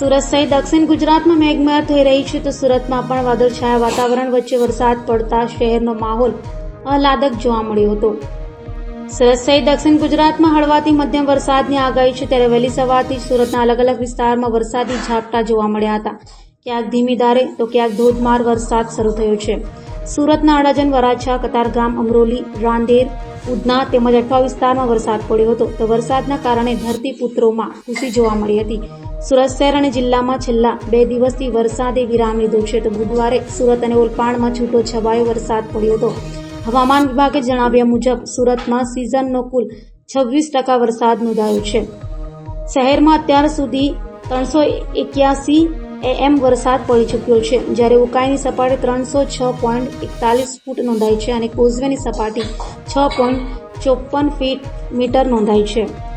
સુરત સહિત દક્ષિણ ગુજરાતમાં મેઘમહેર થઈ રહી છે તો સુરતમાં પણ વાદળછાયા વાતાવરણ વચ્ચે વરસાદ પડતા શહેરનો માહોલ આહલાદક જોવા મળ્યો હતો. સુરત સહિત દક્ષિણ ગુજરાતમાં હળવાથી મધ્યમ વરસાદની આગાહી છે ત્યારે વહેલી સવારથી સુરતના અલગ અલગ વિસ્તારમાં વરસાદી ઝાપટા જોવા મળ્યા હતા. ક્યાંક ધીમી ધારે તો ક્યાંક ધોધમાર વરસાદ શરૂ થયો છે. સુરતના અડાજણ વરાછા, કતારગામ, અમરોલી, રાંદેર, ઉધના તેમજ અઠવા વિસ્તારમાં વરસાદ પડ્યો હતો. તો વરસાદના કારણે ધરતીપુત્રોમાં ખુશી જોવા મળી હતી. સુરત શહેર અને જિલ્લામાં છેલ્લા બે દિવસથી વરસાદે વિરામ લીધો છે. તો બુધવારે સુરત અને ઓલપાણમાં છૂટો છવાયો વરસાદ પડ્યો હતો. હવામાન વિભાગે જણાવ્યા મુજબ, સુરતમાં સિઝનનો કુલ છવ્વીસ ટકા વરસાદ નોંધાયો છે. શહેરમાં અત્યાર સુધી ત્રણસો એક્યાસી એએમ વરસાદ પડી ચૂક્યો છે. જ્યારે ઉકાઈની સપાટી ત્રણસો છ પોઈન્ટ એકતાલીસ ફૂટ નોંધાઈ છે અને કોઝવેની સપાટી છ પોઈન્ટ ચોપન ફીટ મીટર નોંધાઈ છે.